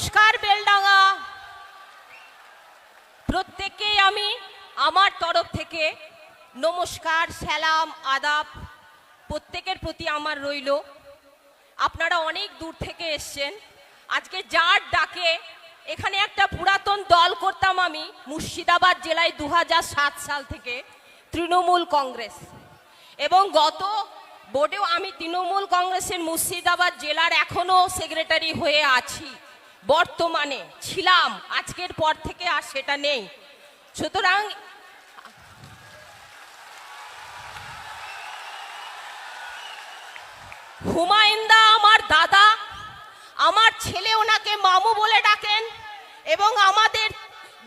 নমস্কার, বেলডাঙ্গা। প্রত্যেককেই আমি আমার তরফ থেকে নমস্কার, সালাম, আদাব প্রত্যেকের প্রতি আমার রইল। আপনারা অনেক দূর থেকে এসছেন। আজকে যার ডাকে এখানে একটা পুরাতন দল করতাম আমি, মুর্শিদাবাদ জেলায় দু হাজার সাত সাল থেকে তৃণমূল কংগ্রেস। এবং গত বোর্ডেও আমি তৃণমূল কংগ্রেসের মুর্শিদাবাদ জেলার এখনও সেক্রেটারি হয়ে আছি। বর্তমানে ছিলাম, আজকের পর থেকে আর সেটা নেই। সুতরাং হুমায়ুনদা আমার দাদা, আমার ছেলে ওনাকে মামু বলে ডাকেন এবং আমাদের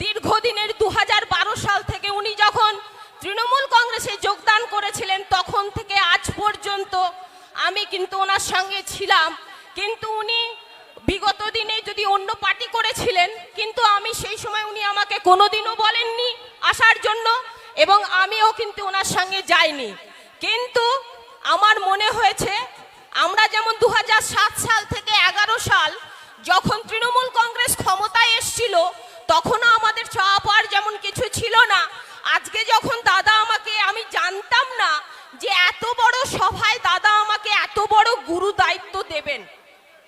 দীর্ঘদিনের দু হাজার বারো সাল থেকে উনি যখন তৃণমূল কংগ্রেসে যোগদান করেছিলেন, তখন থেকে আজ পর্যন্ত আমি কিন্তু ওনার সঙ্গে ছিলাম। কিন্তু উনি বিগত দিনে যদি অন্য পার্টি করেছিলেন, কিন্তু আমি সেই সময় উনি আমাকে কোনোদিনও বলেননি আসার জন্য এবং আমিও কিন্তু ওনার সঙ্গে যাইনি। কিন্তু আমার মনে হয়েছে, আমরা যেমন দু হাজার সাত সাল থেকে এগারো সাল যখন তৃণমূল কংগ্রেস ক্ষমতায় এসছিল, তখনও আমাদের চাওয়া পাওয়ার যেমন কিছু ছিল না। আজকে যখন দাদা আমাকে, আমি জানতাম না যে এত বড় সভায় দাদা আমাকে এত বড় গুরু দায়িত্ব দেবেন।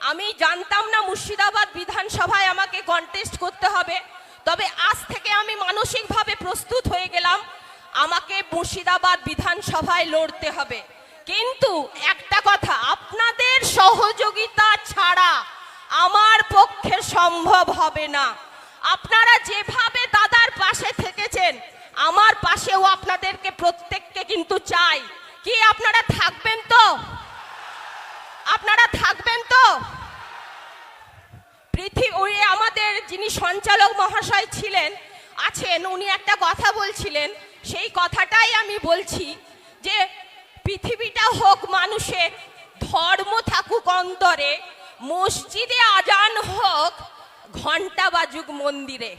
আমি জানতাম না মুর্শিদাবাদ বিধানসভায় আমাকে কন্টেস্ট করতে হবে। তবে আজ থেকে আমি মানসিকভাবে প্রস্তুত হয়ে গেলাম, আমাকে মুর্শিদাবাদ বিধানসভায় লড়তে হবে। কিন্তু একটা কথা, আপনাদের সহযোগিতা ছাড়া আমার পক্ষে সম্ভব হবে না। আপনারা যেভাবে দাদার পাশে থেকেছেন, আমার পাশেও আপনাদেরকে প্রত্যেককে কিন্তু চাই। কি আপনারা থাকবেন তো? আপনারা থাকবেন তো পৃথিবী আমাদের যিনি সঞ্চালক মহাশয় ছিলেন, আছেন, উনি একটা কথা বলছিলেন। সেই কথাটাই আমি বলছি যে পৃথিবীটা হোক মানুষের ধর্ম থাকুক অন্তরে, মসজিদে আজান হোক ঘণ্টা বাজুক মন্দিরে।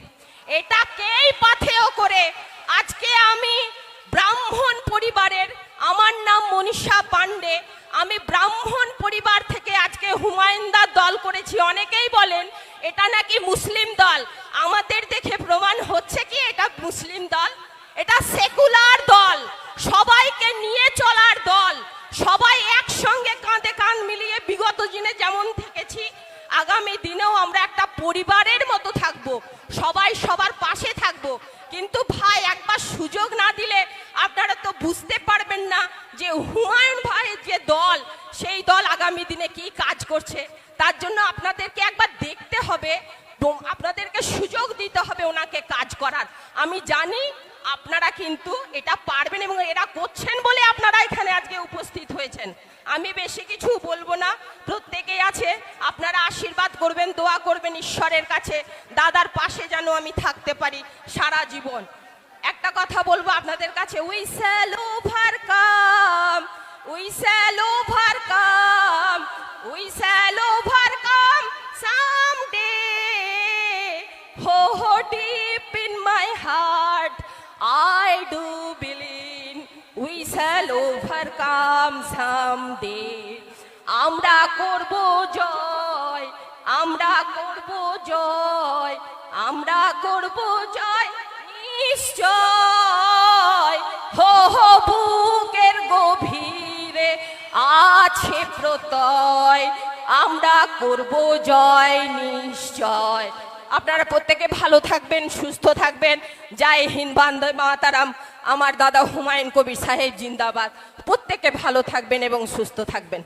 এটাকেই পাথেয় করে? আজকে আমি ব্রাহ্মণ পরিবারের, আমার নাম মনীষা পাণ্ডে, আমি ব্রাহ্মণ হুমায়ুনদার দল করেছি। অনেকেই বলেন, এটা নাকি মুসলিম দল? আমাদের দেখে প্রমাণ হচ্ছে কি এটা মুসলিম দল। এটা সেকুলার দল। সবাইকে নিয়ে চলার দল। সবাই একসঙ্গে কাঁধে কাঁধ মিলিয়ে বিগত দিনে যেমন থেকেছি, আগামী দিনেও আমরা একটা পরিবারের মতো থাকব। সবাই সবার পাশে থাকব। কিন্তু ভাই, একবার সুযোগ না দিলে আপনারা তো বুঝতে পারবেন না যে হুমায়ুন ভাইয়ের যে দল সেই দল আগামী দিনে কি কাজ করছে, তার জন্য আপনাদেরকে একবার দেখতে হবে আপনাদেরকে সুযোগ দিতে হবে ওনাকে কাজ করার। আমি জানি আপনারা কিন্তু এটা পারবেন এবং এরা করছেন বলে আপনারা এখানে আজকে উপস্থিত হয়েছেন। আমি বেশি কিছু বলব না প্রত্যেকেই আছে, আপনারা আশীর্বাদ করবেন, দোয়া করবেন ঈশ্বরের কাছে, দাদার পাশে যেন আমি থাকতে পারি সারা জীবন। একটা কথা বলব আপনাদের কাছে we shall over come we shall ho deep in my heart, I do believe. We shall overcome someday. আমরা করব জয় আমরা করব জয় আমরা করব জয় নিশ্চয় হো বুকের গভীরে আছে প্রত্যয় আমরা করব জয় নিশ্চয় আপনারা প্রত্যেকে ভালো থাকবেন, সুস্থ থাকবেন। জয় হিন্দ বান্ধব মাতারাম। আমার দাদা হুমায়ুন কবির সাহেব, জিন্দাবাদ। প্রত্যেকে ভালো থাকবেন এবং সুস্থ থাকবেন।